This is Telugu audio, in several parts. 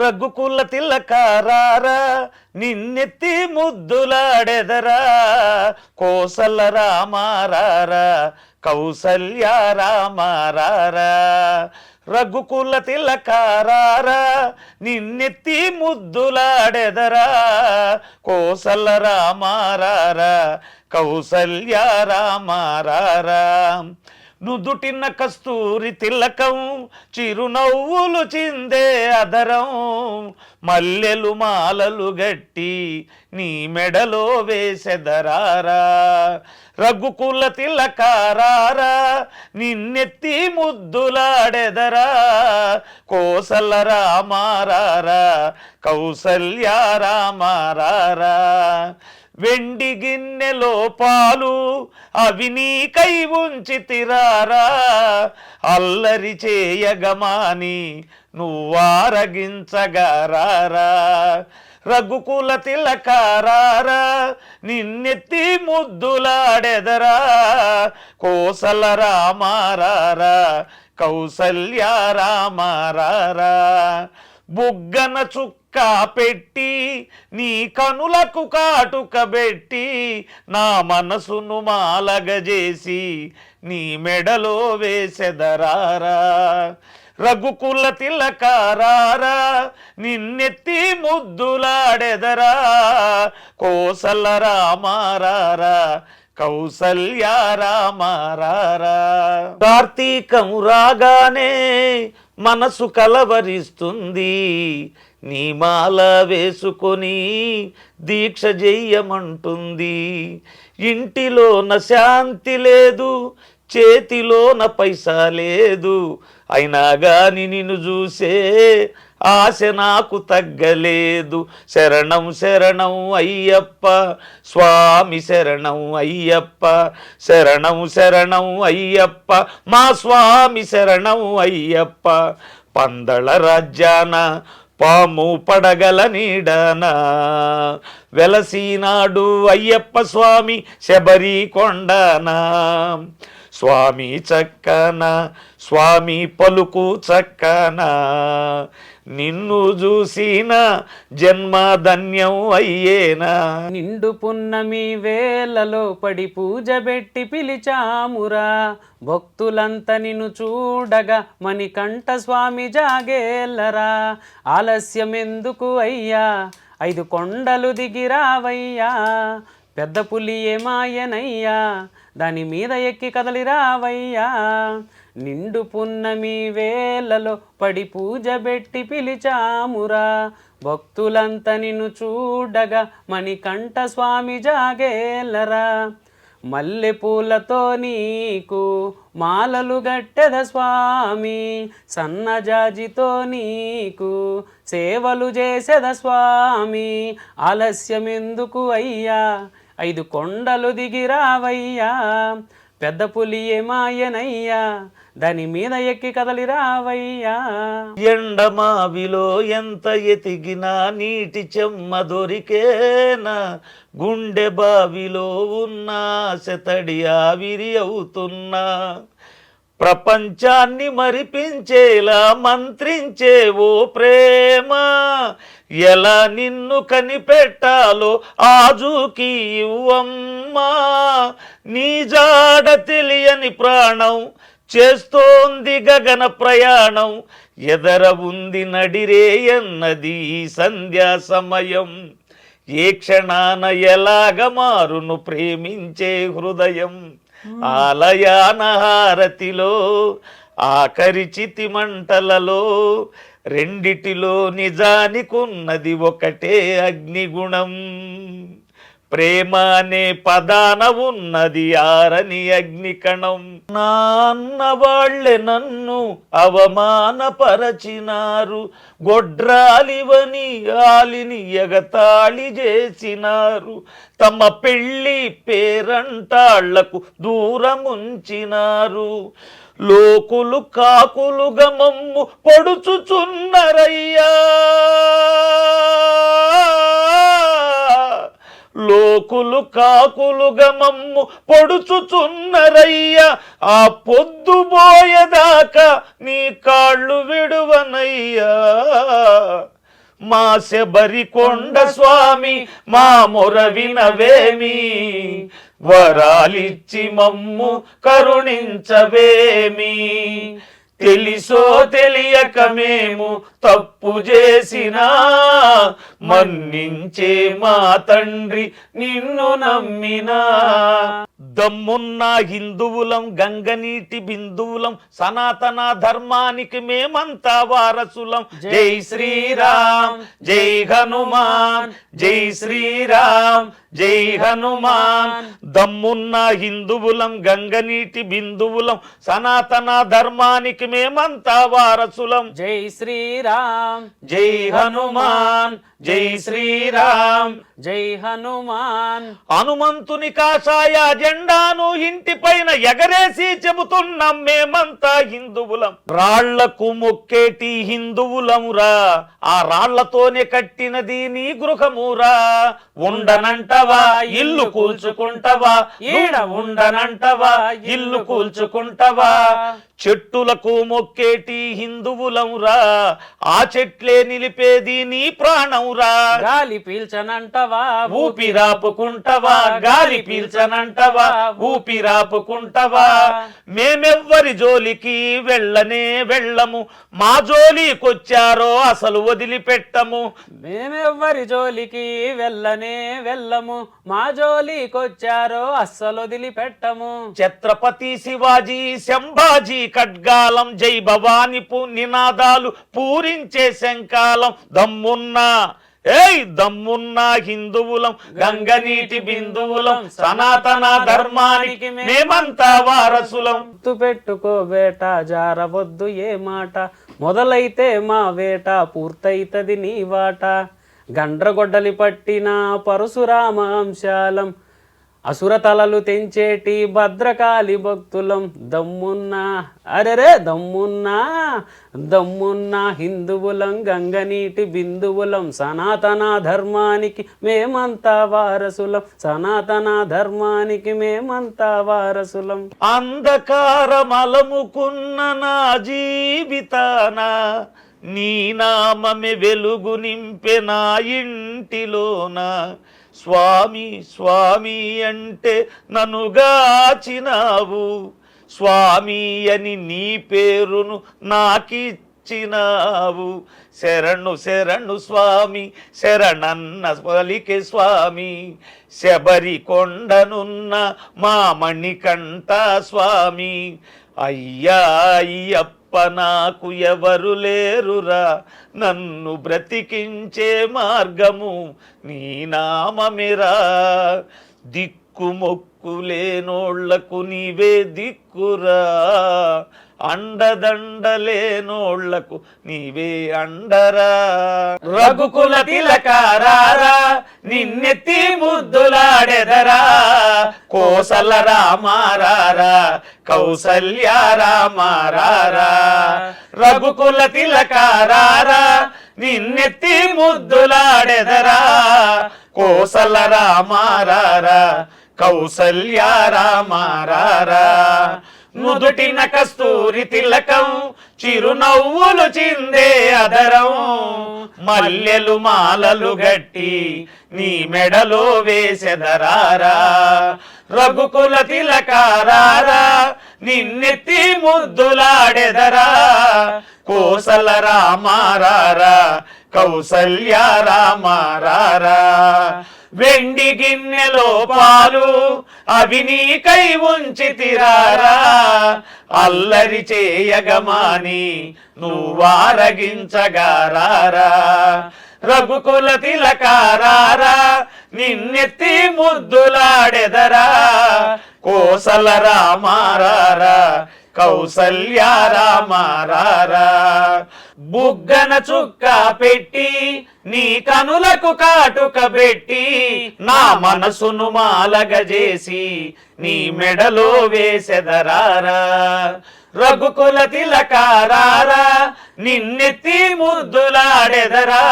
రఘుకుల తిల్లకారారా నిన్నెత్తి ముద్దులాడెదరా కోసల రామారారా కౌసల్య రామారారా. రఘుకుల తిలకారారా నిన్నెత్తి ముద్దులాడెదరా కోసల రామారారా కౌసల్య రామారారా. నుదుటిన కస్తూరి తిలకం చిరునవ్వులు చిందే అదరం. మల్లెలు మాలలు గట్టి నీ మెడలో వేసెదరారా రఘుకుల తిలకారారా నిన్నెత్తి ముద్దులాడెదరా. కోసల రామారారా కౌసల్య వెండి గిన్నెలో పాలు అవి నీకై ఉంచి తిరారా అల్లరి చేయగమాని నువ్వారగించగారారా. రఘుకుల తిలకారారా నిన్నెత్తి ముద్దులాడెదరా. కోసల రామారారా కౌసల్య బుగ్గన చుక్క పెట్టి నీ కనులకు కాటుక పెట్టి నా మనసును మాలగజేసి నీ మెడలో వేసెదరారా. రఘుకుల తిలకారారా నిన్నెత్తి ముద్దులాడెదరా. కోసల రామారారా కౌసల్యారామారారా కార్తీకము రాగానే మనసు కలవరిస్తుంది. నీ మాల వేసుకొని దీక్ష చెయ్యమంటుంది ఇంటిలోన శాంతి లేదు చేతిలోన పైసా లేదు. అయినా గాని నిన్ను చూసే ఆశ నాకు తగ్గలేదు. శరణం శరణం అయ్యప్ప. స్వామి శరణం అయ్యప్ప. శరణం శరణం అయ్యప్ప. మా స్వామి శరణం అయ్యప్ప. పందళ రాజ్యాన పాము పడగల నీడన. వెలసీనాడు అయ్యప్ప స్వామి శబరి కొండనా. స్వామి చక్కన స్వామి పలుకు చక్కన. నిన్ను చూసిన జన్మ ధన్యం అయ్యేనా. నిండు పున్నమి వేలలో పడి పూజ పెట్టి పిలిచామురా. భక్తులంత నిన్ను చూడగా మణికంఠ స్వామి జాగేల్లరా ఆలస్యం ఎందుకు అయ్యా? ఐదు కొండలు దిగిరావయ్యా పెద్ద పులి ఏమాయనయ్యా దాని మీద ఎక్కి కదలిరావయ్యా నిండు పున్నమి వేలలో పడి పూజ పెట్టి పిలిచామురా. భక్తులంత నిన్ను చూడగా మణికంఠ స్వామి జాగేలరా. మల్లె పూలతో నీకు మాలలు గట్టెద స్వామి. సన్నజాజితో నీకు సేవలు చేసెద స్వామి. ఆలస్యమెందుకు అయ్యా? ఐదు కొండలు దిగిరావయ్యా పెద్ద పులి ఏమాయనయ్యా దాని మీద ఎక్కి కదలిరావయ్యా. ఎండమావిలో ఎంత ఎతిగినా నీటి చెమ్మ దొరికేనా గుండె బావిలో ఉన్న శతడి ఆవిరి అవుతున్నా. ప్రపంచాన్ని మరిపించేలా మంత్రించే ఓ ప్రేమ. ఎలా నిన్ను కనిపెట్టాలో ఆజుకి ఇవ్వమ్మా. నీ జాడ తెలియని ప్రాణం చేస్తోంది గగన ప్రయాణం. ఎదర ఉంది నడిరే అన్నది సంధ్యా సమయం. ఏ క్షణాన ఎలాగ మారును ప్రేమించే హృదయం. ఆలయాన హారతిలో ఆఖరి మంటలలో రెండిటిలో నిజానికున్నది ఒకటే అగ్నిగుణం. ప్రేమ అనే పదాన ఉన్నది ఆరని అగ్నికణం. నాన్న వాళ్ళే నన్ను అవమానపరచినారు. గొడ్రాలివని ఆలిని ఎగతాళి చేసినారు. తమ పెళ్ళి పేరంటాళ్ళకు దూరముంచినారు. లోకులు కాకులుగా మమ్ము పొడుచుచున్నరయ్యా. లోకులు కాకులుగా మమ్ము పొడుచుచున్నరయ్యా. ఆ పొద్దుబోయేదాకా నీ కాళ్ళు విడువనయ్యా. మా శబరికొండ స్వామి మా మొర వినవేమి. వరాలిచ్చి మమ్ము కరుణించవేమి. తెలిసో తెలియక మేము తప్పు చేసినా మన్నించే మా తండ్రి నిన్ను నమ్మినా. దమ్మున్న హిందువులం గంగనీటి బిందువులం సనాతన ధర్మానికి మేమంతా వారసులం. జై శ్రీరామ్ జై హనుమాన్ జై శ్రీరామ్ జై హనుమాన్. దమ్మున్న హిందువులం గంగనీటి బిందువులం సనాతన ధర్మానికి మేమంతా వారసులం. జై శ్రీరామ్. జై హనుమాన్. జై శ్రీరామ్. జై హనుమాన్. హనుమంతుని కాషాయ జెండాను ఇంటి పైన ఎగరేసి చెబుతున్నాం మేమంతా హిందువులం. రాళ్ళకు మొక్కేటి హిందువులమురా? ఆ రాళ్ళతోనే కట్టినది నీ గృహమురా? ఉండనంటవా ఇల్లు కూల్చుకుంటవా? ఈడ ఉండనంటవా? ఇల్లు కూల్చుకుంటవా? చెట్టులకు మొక్కేటి హిందువులమురా ఆ చెట్లే నిలిపేది నీ ప్రాణంరా గాలి పీల్చనంటవా? ఊపిరాపుకుంటవా గాలి పీల్చనంటవా? ఊపిరాపుకుంటవా మేమెవ్వరి జోలికి వెళ్ళనే వెళ్ళము. మా జోలికొచ్చారో అసలు వదిలిపెట్టము. మేమెవ్వరి జోలికి వెళ్ళనే వెళ్ళము. మా జోలికొచ్చారో అస్సలు వదిలిపెట్టము. ఛత్రపతి శివాజీ శంభాజీ ఖడ్గాలం జై భవాని పు నినాదాలు పూరించే శంకాలం దమ్మున్నా ఏయ్ దమ్మున్నా హిందువులం గంగనీటి బిందువులం సనాతన ధర్మానికి మేమంతా వారసులం. గుర్తు పెట్టుకో వేట జారవద్దు ఏ మాట. మొదలైతే మా వేట పూర్తయితది నీ వాట. గండ్రగొడ్డలి పట్టిన పరశురామాంశాలం అసుర తలలు తెంచేటి భద్రకాళి భక్తులం. దమ్మున్నా అరెరే దమ్మున్నా దమ్మున్నా హిందువులం గంగనీటి బిందువులం సనాతన ధర్మానికి మేమంతా వారసులం సనాతన ధర్మానికి మేమంతా వారసులం. అంధకారమలముకున్న నా జీవితానా నీ నామమే వెలుగు నింపె నా ఇంటిలోన. స్వామి స్వామి అంటే నన్ను గాచినావు. స్వామి అని నీ పేరును నాకిచ్చినావు. శరణు శరణు స్వామి శరణన్న పలికే స్వామి. శబరి కొండనున్న మా మణికంఠ స్వామి. అయ్యా అయ్యప్ప నాకు ఎవరు లేరురా. నన్ను బ్రతికించే మార్గము నీ నామమిరా. దిక్కు మొక్కు లేనోళ్ళకు నీవే దిక్కురా. అండదండలేనోళ్ళకు నీవే అండరా. రఘుకుల తిలకారారా నిన్నెత్తి ముద్దులాడెదరా. కోసల రామారారా కౌసల్యారామారారా రఘుకుల తిలకారారా నిన్నెత్తి ముద్దులాడెదరా. కోసల రామారారా కౌసల్యారామారారా నుదుటిన కస్తూరి తిలకం చిరునవ్వులు చిందే అదరం. మల్లెలు మాలలు గట్టి నీ మెడలో వేసెదరారా. రఘుకుల తిలకారారా నిన్నెత్తి ముద్దులాడెదరా. కోసల రామారారా కౌసల్య రామారారా. వెండి గిన్నెలో పాలు అవి నీకై ఉంచి తిరారా? అల్లరి చేయగమాని నువ్వారగించగారారా రఘుకుల తిలకారారా నిన్నెత్తి ముద్దులాడెదరా? కోసల రామారారా కౌసల్యారా మారారా బుగ్గన చుక్క పెట్టి నీ కనులకు కాటుక పెట్టి నా మనసును మాలగజేసి నీ మెడలో వేసెదరారా. రఘుకుల తిలకారారా నిన్నెత్తి ముద్దులాడెదరా.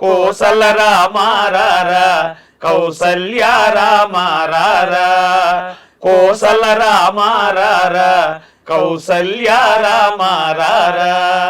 కోసల రామారారా కౌసల్య రామారారా. కోసల రామారారా కౌసల్య రామారారా.